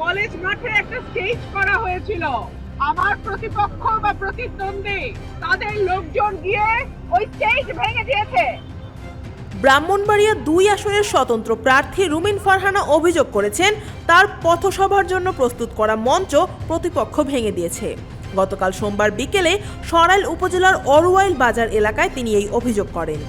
College মাঠে একটা stage করা হয়েছিল। আমার প্রতিপক্ষ বা প্রতিদ্বন্দ্বী, তাদের লোকজন গিয়ে ওই স্টেজ ভেঙে দিয়েছে। ব্রাহ্মণবাড়িয়া দুই আসনের স্বতন্ত্র প্রার্থী রুমিন ফারহানা অভিযোগ করেছেন, তার পথসভার জন্য প্রস্তুত করা মঞ্চ প্রতিপক্ষ ভেঙে দিয়েছে। গতকাল সোমবার বিকেলে সরাইল উপজেলার অরুয়াইল বাজার এলাকায় তিনি এই অভিযোগ করেন।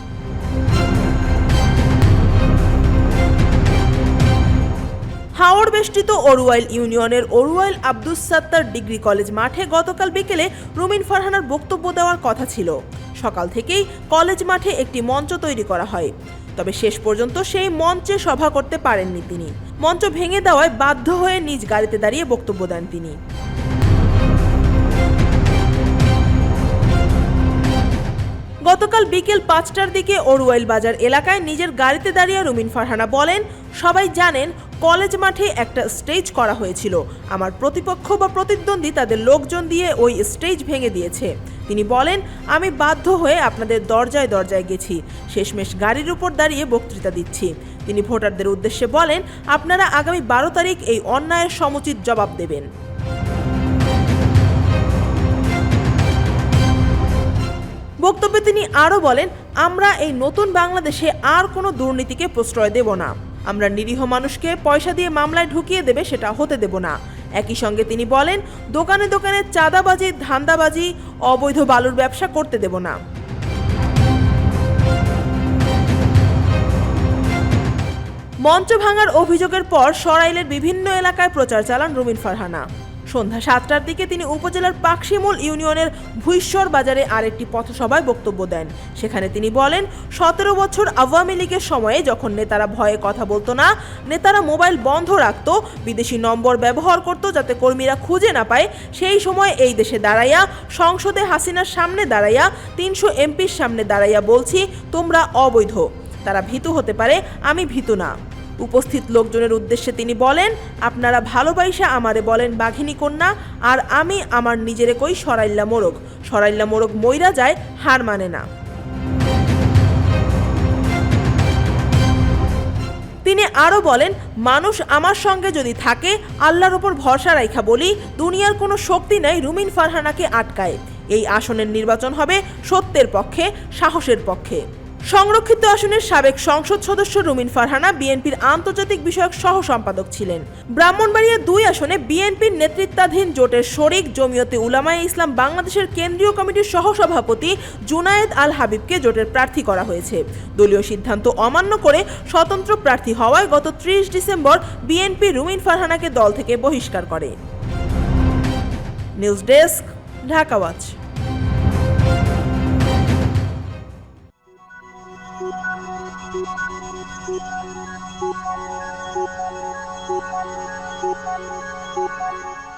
বেষ্টিত অরুয়াইল ইউনিয়নের অরুয়াইল আব্দুস সাত্তার ডিগ্রি কলেজ মাঠে গতকাল বিকেলে রুমিন ফারহানার বক্তব্য দেওয়ার কথা ছিল। সকাল থেকেই কলেজ মাঠে একটি মঞ্চ তৈরি করা হয়। তবে শেষ পর্যন্ত সেই মঞ্চে সভা করতে পারেননি তিনি। মঞ্চ ভেঙে দেওয়ায় বাধ্য হয়ে নিজ গাড়িতে দাঁড়িয়ে বক্তব্য দেন তিনি। গতকাল বিকেল পাঁচটার দিকে অরুয়াইল বাজার এলাকায় নিজের গাড়িতে দাঁড়িয়ে রুমিন ফারহানা বলেন, সবাই জানেন কলেজ মাঠে একটা স্টেজ করা হয়েছিল। আমার প্রতিপক্ষ বা প্রতিদ্বন্দ্বী তাদের লোকজন দিয়ে ওই স্টেজ ভেঙে দিয়েছে। তিনি বলেন, আমি বাধ্য হয়ে আপনাদের দরজায় দরজায় গেছি। শেষমেশ গাড়ির উপর দাঁড়িয়ে বক্তৃতা দিচ্ছি। তিনি ভোটারদের উদ্দেশ্যে বলেন, আপনারা আগামী বারো তারিখ এই অন্যায়ের সমুচিত জবাব দেবেন। বক্তব্যে তিনি আরও বলেন, আমরা এই নতুন বাংলাদেশে আর কোনো দুর্নীতিকে প্রশ্রয় দেব না। আমরা নিরীহ মানুষকে পয়সা দিয়ে মামলায় ঢুকিয়ে দেবে সেটা হতে দেব না। একই সঙ্গে তিনি বলেন, দোকানে দোকানে চাঁদাবাজি, ধান্দাবাজি, অবৈধ বালুর ব্যবসা করতে দেব না। মঞ্চ ভাঙার অভিযোগের পর সরাইলের বিভিন্ন এলাকায় প্রচার চালান রুমিন ফারহানা। সন্ধ্যা সাতটার দিকে তিনি উপজেলার পাকশিমুল ইউনিয়নের ভুইশ্বর বাজারে আরেকটি পথসভায় বক্তব্য দেন। সেখানে তিনি বলেন, সতেরো বছর আওয়ামী লীগের সময়ে যখন নেতারা ভয়ে কথা বলতো না, নেতারা মোবাইল বন্ধ রাখত, বিদেশি নম্বর ব্যবহার করত যাতে কর্মীরা খুঁজে না পায়, সেই সময় এই দেশে দাঁড়াইয়া, সংসদে হাসিনার সামনে দাঁড়াইয়া, তিনশো এমপির সামনে দাঁড়াইয়া বলছি, তোমরা অবৈধ। তারা ভীতু হতে পারে, আমি ভীতু না। উপস্থিত লোকজনের উদ্দেশ্যে তিনি বলেন, আপনারা ভালোবাসা আমারে বলেন বাঘিনী কন্যা, আর আমি আমার নিজের কই সরাইল্লা মোরগ। সরাইল্লা মোরগ মইরা যায়, হার মানে না। তিনি আরও বলেন, মানুষ আমার সঙ্গে যদি থাকে, আল্লাহর ওপর ভরসা রাইখা বলি, দুনিয়ার কোনো শক্তি নাই রুমিন ফারহানাকে আটকায়। এই আসনের নির্বাচন হবে সত্যের পক্ষে, সাহসের পক্ষে। সংরক্ষিত আসনের সাবেক সংসদ সদস্য রুমিন ফারহানা বিএনপির আন্তর্জাতিক বিষয়ক সহ সম্পাদক ছিলেন। ব্রাহ্মণবাড়িয়া দুই আসনে বিএনপির নেতৃত্বাধীন জোটের শরিক জমিয়তে উলামায়ে ইসলাম বাংলাদেশের কেন্দ্রীয় কমিটির সহসভাপতি জুনায়েদ আল হাবিবকে জোটের প্রার্থী করা হয়েছে। দলীয় সিদ্ধান্ত অমান্য করে স্বতন্ত্র প্রার্থী হওয়ায় গত ত্রিশ ডিসেম্বর বিএনপি রুমিন ফারহানাকে দল থেকে বহিষ্কার করে। News desk, Dhaka Thank you.